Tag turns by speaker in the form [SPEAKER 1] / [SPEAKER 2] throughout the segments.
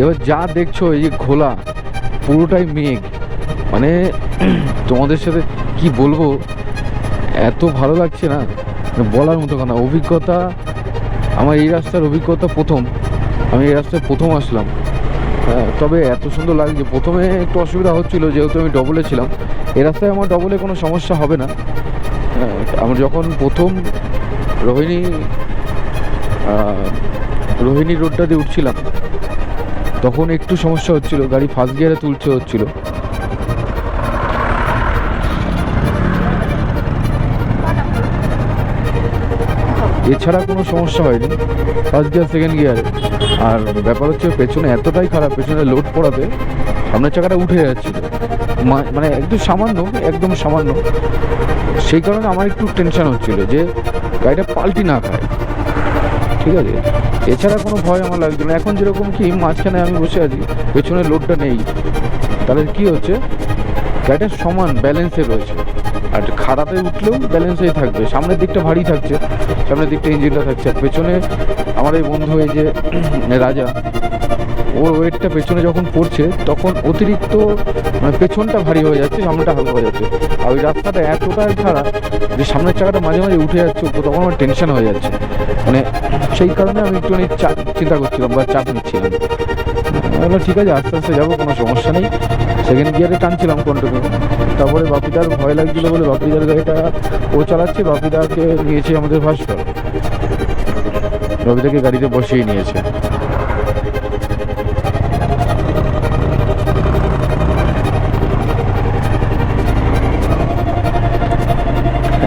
[SPEAKER 1] এবার যা দেখছ এই যে ঘোলা পুরোটাই মেঘ। মানে তোমাদের সাথে কি বলব এত ভালো লাগছে না? মানে বলার মতো কথা অভিজ্ঞতা আমার এই রাস্তার অভিজ্ঞতা প্রথম। আমি এই রাস্তায় প্রথম আসলাম। হ্যাঁ, তবে এত সুন্দর লাগছে প্রথমে একটু অসুবিধা হচ্ছিল যেহেতু আমি ডবলে ছিলাম। এই রাস্তায় আমার ডবলে কোনো সমস্যা হবে না। হ্যাঁ, আমার যখন প্রথম রোহিণী রোহিণী রোডটা দিয়ে উঠছিলাম তখন একটু সমস্যা হচ্ছিল, গাড়ি ফার্স্ট গিয়ারে তুলতে হচ্ছিল। এছাড়া কোনো সমস্যা হয়নি ফার্স্ট গিয়ার সেকেন্ড গিয়ারে আর ব্যাপার হচ্ছে পেছনে এতটাই খারাপ, পেছনে লোড পড়াতে সামনের চাকাটা উঠে যাচ্ছিল। মানে একদম সামান্য একদম সামান্য। সেই কারণে আমার একটু টেনশন হচ্ছিল যে গাড়িটা পাল্টি না খায়। ঠিক আছে? এছাড়া কোনো ভয় আমার লাগছিল না। এখন যেরকম কি, মাঝখানে আমি বসে আছি পেছনে লোডটা নেই। তাহলে কি হচ্ছে? গাড়িটা সমান ব্যালেন্সে রয়েছে। আর খারাপে উঠলেও ব্যালেন্সেই থাকবে। সামনের দিকটা ভারী থাকছে। সামনের দিকটা ইঞ্জিনটা থাকছে। আর পেছনে আমার এই বন্ধু এই যে, রাজা, ওর ওয়েটটা পেছনে যখন পড়ছে, তখন অতিরিক্ত মানে পেছনটা ভারী হয়ে যাচ্ছে, সামনেটা হালকা হয়ে যাচ্ছে। আর ওই রাস্তাটা এতটাই খারাপ যে সামনের চাকাটা মাঝে মাঝে উঠে যাচ্ছে তখন আমার টেনশন হয়ে যাচ্ছে। মানে সেই কারণে আমি একটুখানি চাপ চিন্তা করছিলাম বা চাপ নিচ্ছিলাম। বললাম, ঠিক আছে, আস্তে আস্তে যাব, কোনো সমস্যা নেই। সেকেন্ড গিয়ারে টানছিলাম কন্টিনিউ তারপরে বাপিদার ভয় লাগছিল বলে বাপিদার গাড়িটা ও চালাচ্ছে, বাপিদাকে নিয়েছে আমাদের ভাস্কর। রবিদাকে গাড়িতে বসিয়ে নিয়েছে।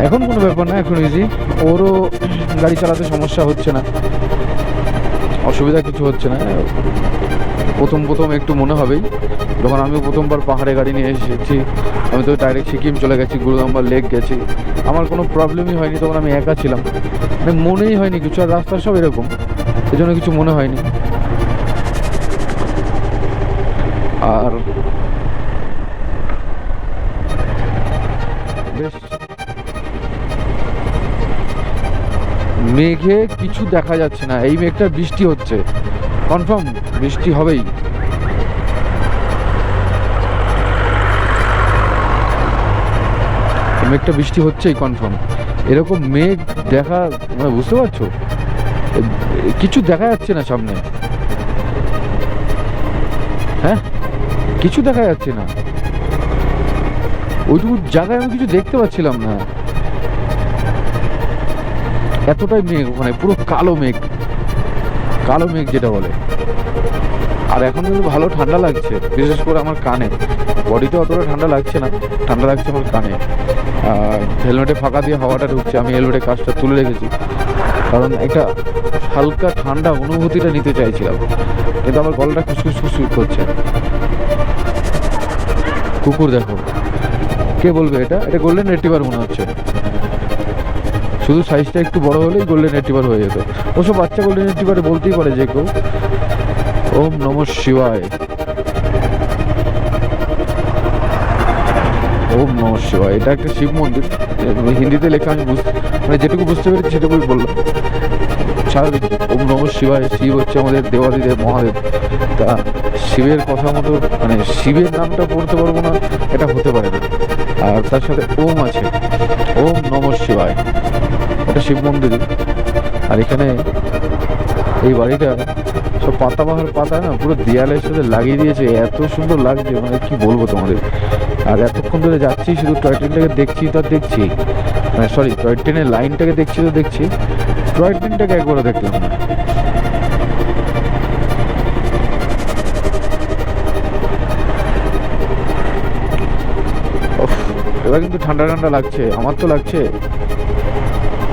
[SPEAKER 1] এখন কোনো ব্যাপার না, এখন ইজি ওরও গাড়ি চালাতে সমস্যা হচ্ছে না। অসুবিধা কিছু হচ্ছে না। প্রথম প্রথম একটু মনে হবেই। যখন আমিও প্রথমবার পাহাড়ে গাড়ি নিয়ে এসেছি, আমি তো ডাইরেক্ট সিকিম চলে গেছি গুরুদাম্বার লেক গেছি। আমার কোনো প্রবলেমই হয়নি, তখন আমি একা ছিলাম। মানে মনেই হয়নি কিছু, আর রাস্তা সব এরকম। এই জন্য কিছু মনে হয়নি। আর মেঘে কিছু দেখা যাচ্ছে না। এই মেঘটা বৃষ্টি হচ্ছে। কনফার্ম, বৃষ্টি হবেই। মেঘটা বৃষ্টি হচ্ছেই, কনফার্ম। এরকম মেঘ দেখা মানে বুঝতে পারছ? কিছু দেখা যাচ্ছে না সামনে। হ্যাঁ? কিছু দেখা যাচ্ছে না। ওইটুকু জায়গায় আমি কিছু দেখতে পাচ্ছিলাম না। এতটাই মেঘ ওখানে পুরো কালো মেঘ। কালো মেঘ যেটা বলে। আর এখন কিন্তু ভালো ঠান্ডা লাগছে, বিশেষ করে আমার কানে। বডিতে অতটা ঠান্ডা লাগছে না, ঠান্ডা লাগছে আমার কানে। হেলমেটে ফাঁকা দিয়ে হাওয়াটা ঢুকছে, আমি হেলমেটে কাজটা তুলে রেখেছি। কারণ একটা হালকা ঠান্ডা অনুভূতিটা নিতে চাইছিলাম। কিন্তু আমার গলাটা খুসখুস খুসখুস করছে। কুকুর দেখো। কে বলবে এটা? এটা গোল্ডেন রেটিভার মনে হচ্ছে। শুধু সাইজটা একটু বড় হলেই গোল্ডেন রেটিভার হয়ে যেত। ওসব বাচ্চা গোল্ডেন রেটিভারে বলতেই পারে যে কেউ। ওম নম শিবায়। ওম নম শিবায়। এটা একটা শিব মন্দির। হিন্দিতে লেখা আমি বুঝতে মানে যেটুকু বুঝতে পেরেছি সেটুকুই বললাম। স্বাভাবিক ওম নম শিবায়। শিব হচ্ছে আমাদের দেবাদিদেব মহাদেব। তা শিবের কথা মতো মানে শিবের নামটা পড়তে পারব না, এটা হতে পারে না। আর তার সাথে ওম আছে। ওম নম শিবায়। এটা শিব মন্দির আর এখানে এই বাড়িটা সব পাতা বাহার পাতা না, পুরো দেয়ালের সাথে লাগিয়ে দিয়েছে। এত সুন্দর লাগছে মানে কি বলব তোমাদের? আর এতক্ষণ ধরে যাচ্ছি, শুধু টয় ট্রেনটাকে দেখছি, তো দেখছি। মানে সরি টয় ট্রেনের লাইনটাকে দেখছি, তো দেখছি। টয় ট্রেনটাকে একবারও দেখলাম না। এবার কিন্তু ঠান্ডা ঠান্ডা লাগছে, আমার তো লাগছে।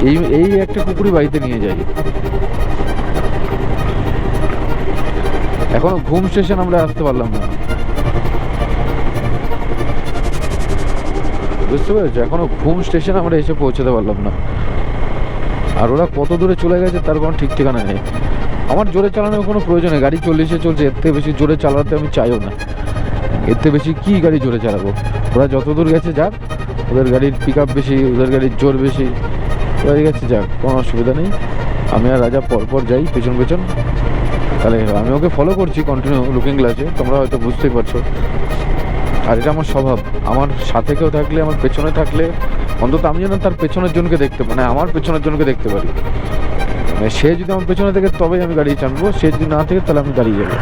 [SPEAKER 1] এই এই একটা কুকুরই বাড়িতে নিয়ে যাই। এখনও ঘুম স্টেশন আমরা আসতে পারলাম না। বুঝতে পেরেছ? এখনও ঘুম স্টেশন আমরা এসে পৌঁছাতে পারলাম না। আর ওরা কত দূরে চলে গেছে তার কোনো ঠিক ঠিকানা নেই। আমার জোরে চালানোর কোনো প্রয়োজন নেই। গাড়ি চল্লিশে চলছে, এর থেকে বেশি জোরে চালাতে আমি চাইও না। থেকে বেশি কী গাড়ি জোরে চালাবো? ওরা যত দূর গেছে যাক, ওদের গাড়ির পিক বেশি, ওদের গাড়ির জোর বেশি। ওরা গেছে যাক, কোনো অসুবিধা নেই। আমি আর রাজা পরপর যাই, পেছন পেছন। তাহলে আমি ওকে ফলো করছি কন্টিনিউ লুকিং গ্লাসে তোমরা হয়তো বুঝতেই পারছ। আর এটা আমার স্বভাব। আমার সাথে কেউ থাকলে, আমার পেছনে থাকলে, অন্তত আমি যেন তার পেছনের জনকে দেখতে মানে আমার পেছনের জনকে দেখতে পারি। মানে সে যদি আমার পেছনে থেকে, তবেই আমি গাড়ি টানবো। সে যদি না থাকে, তাহলে আমি দাঁড়িয়ে যাব।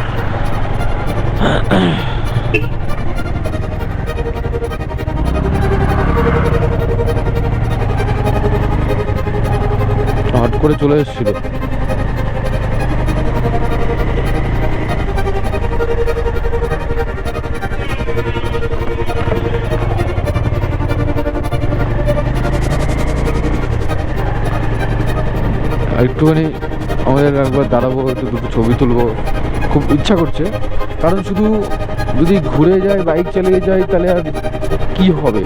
[SPEAKER 1] করে চলে এসেছিল। একটুখানি আমাদের একবার দাঁড়াবো, একটু দুটো ছবি তুলবো। খুব ইচ্ছা করছে। কারণ শুধু যদি ঘুরে যায় বাইক চালিয়ে যায়, তাহলে আর কি হবে?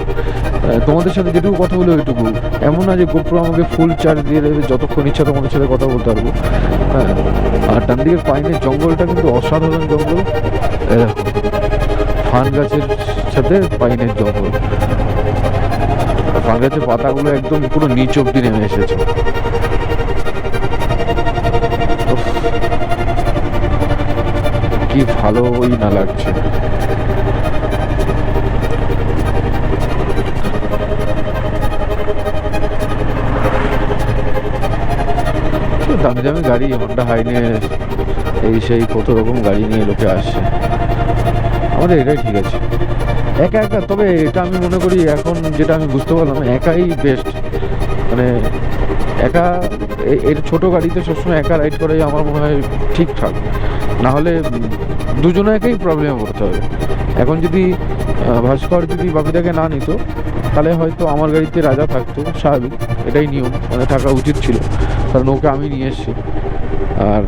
[SPEAKER 1] তোমাদের সাথে যেটুকু কথা বলো ওইটুকু। এমন না যে গোপ্রো আমাকে ফুল চার্জ দিয়ে দেবে, যতক্ষণ ইচ্ছা তোমাদের সাথে কথা বলতে পারব। হ্যাঁ আর ডান দিকের পাইনের জঙ্গলটা কিন্তু অসাধারণ জঙ্গল। ফান গাছের সাথে পাইনের জঙ্গল। ফান গাছের পাতাগুলো একদম পুরো নিচ অব্দি নেমে এসেছে। কি ভালোই না লাগছে। দামি দামি গাড়ি হন্ডা হাইনেস এই সেই কত রকম গাড়ি নিয়ে লোকে আসছে। আমাদের এটাই ঠিক আছে। একা একা, তবে এটা আমি মনে করি এখন যেটা আমি বুঝতে পারলাম, একাই বেস্ট মানে একা এর ছোট গাড়িতে সবসময় একা রাইড করাই আমার মনে হয় ঠিকঠাক না হলে উম, দুজনে একাই প্রবলেমে পড়তে হবে। এখন যদি ভাস্কর যদি বাপিদাকে না নিত তাহলে হয়তো আমার গাড়িতে রাজা থাকতো স্বাভাবিক এটাই নিয়ম মানে থাকা উচিত ছিল। কারণ ওকে আমি নিয়ে এসেছি। আর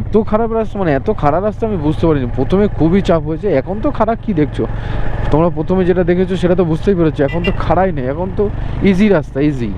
[SPEAKER 1] এত খারাপ রাস্তা মানে এত খারাপ রাস্তা আমি বুঝতে পারিনি। প্রথমে খুবই চাপ হয়েছে এখন তো খারাপ কি দেখছ? তোমরা প্রথমে যেটা দেখেছ সেটা তো বুঝতেই পেরেছ। এখন তো খাড়াই নেই এখন তো ইজি রাস্তা ইজি